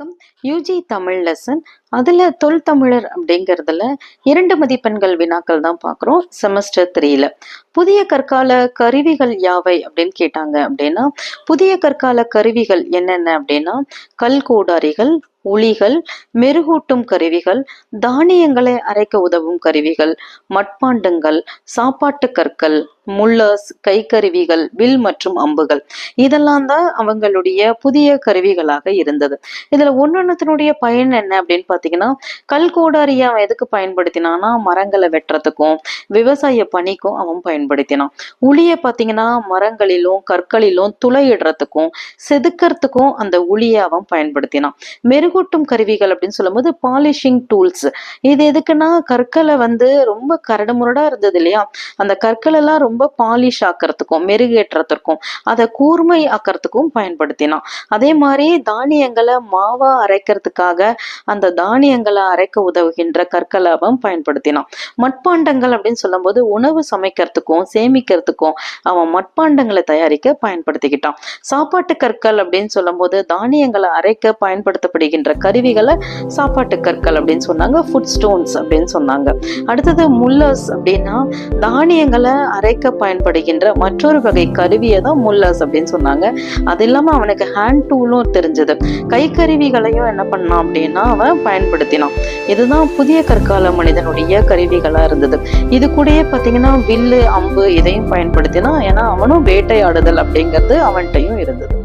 வணக்கம். UG Tamil lesson அதில் தொல் தமிழர் அப்படிங்கிறதுல இரண்டு மதிப்பெண்கள் வினாக்கள் தான் பார்க்குறோம் செமஸ்டர் த்ரீல புதிய கற்கால கருவிகள் யாவை அப்படின்னு கேட்டாங்க அப்படின்னா புதிய கற்கால கருவிகள் என்னென்ன அப்படின்னா கல் கோடாரிகள் உளிகள் மெருகூட்டும் கருவிகள் தானியங்களை அரைக்க உதவும் கருவிகள் மட்பாண்டங்கள் சாப்பாட்டு கற்கள் முள்ளர்ஸ் கைக்கருவிகள் வில் மற்றும் அம்புகள். இதெல்லாம் தான் அவங்களுடைய புதிய கருவிகளாக இருந்தது. இதுல ஒன்னொன்னத்தினுடைய பயன் என்ன அப்படின்னு பாத்தீங்கன்னா கல்கோடாரியை அவன் எதுக்கு பயன்படுத்தினான்னா மரங்களை வெட்டுறதுக்கும் விவசாய பணிக்கும் அவன் பயன்படுத்தினான். உளிய பாத்தீங்கன்னா மரங்களிலும் கற்களிலும் துளையிடுறதுக்கும் செதுக்கிறதுக்கும் அந்த உளியை அவன் பயன்படுத்தினான். மெருகூட்டும் கருவிகள் அப்படின்னு சொல்லும்போது பாலிஷிங் டூல்ஸ். இது எதுக்குன்னா கற்களை வந்து ரொம்ப கரடுமுரடா இருந்தது இல்லையா? அந்த கற்கள் எல்லாம் ரொம்ப பாலிஷ் ஆக்கிறதுக்கும் மெருகேற்றத்திற்கும் அதை கூர்மை ஆக்கிறதுக்கும் பயன்படுத்தினான். அதே மாதிரி தானியங்களை மாவா அரைக்கிறதுக்காக அந்த தானியங்களை அரைக்க உதவுகின்ற கற்களை அவன் பயன்படுத்தினான். மட்பாண்டங்கள் அப்படின்னு சொல்லும்போது உணவு சமைக்கிறதுக்கும் சேமிக்கிறதுக்கும் அவன் மட்பாண்டங்களை தயாரிக்க பயன்படுத்திக்கிட்டான். சாப்பாட்டு கற்கள் அப்படின்னு சொல்லும்போது தானியங்களை அரைக்க பயன்படுத்தப்படுகின்ற கருவிகளை சாப்பாட்டு கற்கள் அப்படின்னு சொன்னாங்க ஃபுட் ஸ்டோன்ஸ் அப்படின்னு சொன்னாங்க. அடுத்தது முல்லர்ஸ் அப்படின்னா தானியங்களை அரைக்க பயன்படுகின்ற மற்றொரு வகை கருவியை தான் முல்லஸ் அப்படின்னு சொன்னாங்க. அது இல்லாம அவனுக்கு ஹேண்ட் டூலும் தெரிஞ்சது. கைக்கருவிகளையும் என்ன பண்ணான் அப்படின்னா அவன் பயன்படுத்தினான். இதுதான் புதிய கற்கால மனிதனுடைய கருவிகளா இருந்தது. இது கூடயே பார்த்தீங்கன்னா வில்லு அம்பு இதையும் பயன்படுத்தினான். ஏன்னா அவனும் வேட்டையாடுதல் அப்படிங்கிறது அவன்கிட்டயும் இருந்தது.